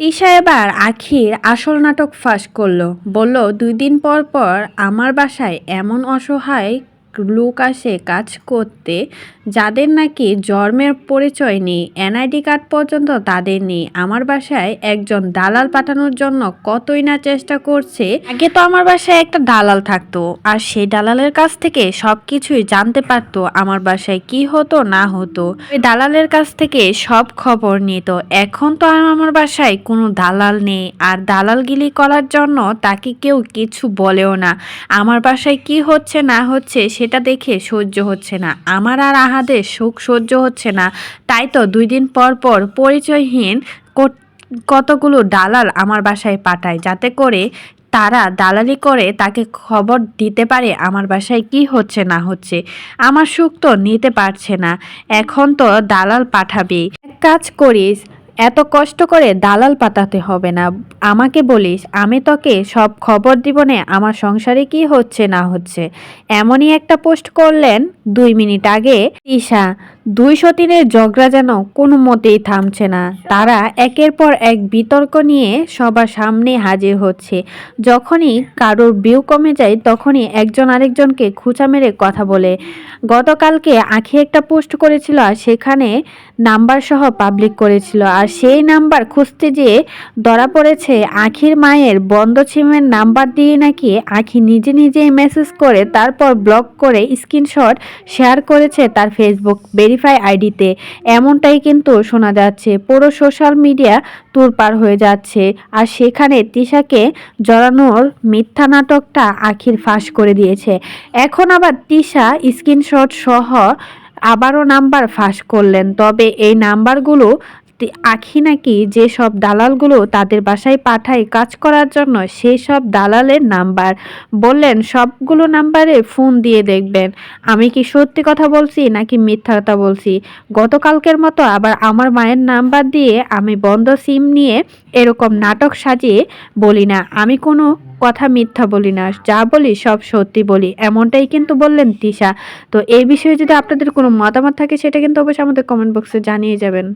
তিশা এবার আখির আসল নাটক ফাঁস করল। বলল, দুই দিন পর পর আমার বাসায় এমন অসহায় লোক আসে কাজ করতে, যাদের নাকি জন্মের পরিচয় নেই, এনআইডি কার্ড পর্যন্ত তাদের নেই। আমার বাসায় একজন দালাল পাঠানোর জন্য কতই না চেষ্টা করছে। আগে তো আমার বাসায় একটা দালাল থাকতো, আর সেই দালালের কাছ থেকে সব কিছুই জানতে পারতো আমার বাসায় কি হতো, না হতো। ওই দালালের কাছ থেকে সব খবর নিত। এখন তো আর আমার বাসায় কোনো দালাল নেই, আর দালালগিলি করার জন্য তাকে কেউ কিছু বলেও না। আমার বাসায় কি হচ্ছে, না হচ্ছে সেটা দেখে সহ্য হচ্ছে না। আমার আর আহাদের সুখ সহ্য হচ্ছে না। তাই তো দুই দিন পর পর পরিচয়হীন কত- কতগুলো দালাল আমার বাসায় পাঠায়, যাতে করে তারা দালালি করে তাকে খবর দিতে পারে আমার বাসায় কি হচ্ছে না হচ্ছে। আমার সুখ তো নিতে পারছে না। এখন তো দালাল পাঠাবে এক কাজ করিস এত কষ্ট করে দালাল পাতাতে হবে না। আমাকে বলিস, আমি তোকে সব খবর দিব নে, আমার সংসারে কি হচ্ছে না হচ্ছে। এমনই একটা পোস্ট করলেন দুই মিনিট আগে ঈশা। দুই সতীনের ঝগড়া যেন কোনো মতেই থামছে না। তারা একের পর এক বিতর্ক নিয়ে সবার সামনে হাজির হচ্ছে। যখনই কারোর বিউ কমে যায়, তখনই একজন আরেকজনকে খুঁচা মেরে কথা বলে। গতকালকে আখি একটা পোস্ট করেছিল আর সেখানে নাম্বার সহ পাবলিক করেছিল। আর সেই নাম্বার খুঁজতে যেয়ে ধরা পড়েছে, আখির মায়ের বন্ধ সিমের নাম্বার দিয়ে নাকি আখি নিজে নিজেই মেসেজ করে, তারপর ব্লক করে স্ক্রিনশট শেয়ার করেছে তার ফেসবুক ভেরিফাই আইডিতে এমনটাই কিন্তু শোনা যাচ্ছে। পুরো সোশ্যাল মিডিয়া তুরপার হয়ে যাচ্ছে। আর সেখানে তিশাকে জড়ানোর মিথ্যা নাটকটা আখির ফাঁস করে দিয়েছে। এখন আবার তিশা স্ক্রিনশট সহ আবারও নাম্বার ফাঁস করলেন। তবে এই নাম্বারগুলো আখি নাকি যে সব দালালগুলো তাদের বাসায় পাঠায় কাজ করার জন্য, সেই সব দালালের নাম্বার। বললেন, সবগুলো নাম্বারে ফোন দিয়ে দেখবেন। আমি কি সত্যি কথা বলছি নাকি মিথ্যা কথা বলছি? গতকালকের মতো আবার আমার মায়ের নাম্বার দিয়ে আমি বন্ধ সিম নিয়ে এরকম নাটক সাজিয়ে বলি না। আমি কোনো কথা মিথ্যা বলি না, যা বলি সব সত্যি বলি, এমনটাই কিন্তু বললেন তিশা। তো এই বিষয়ে যদি আপনাদের কোনো মতামত থাকে, সেটা কিন্তু অবশ্যই আমাদের কমেন্ট বক্সে জানিয়ে যাবেন।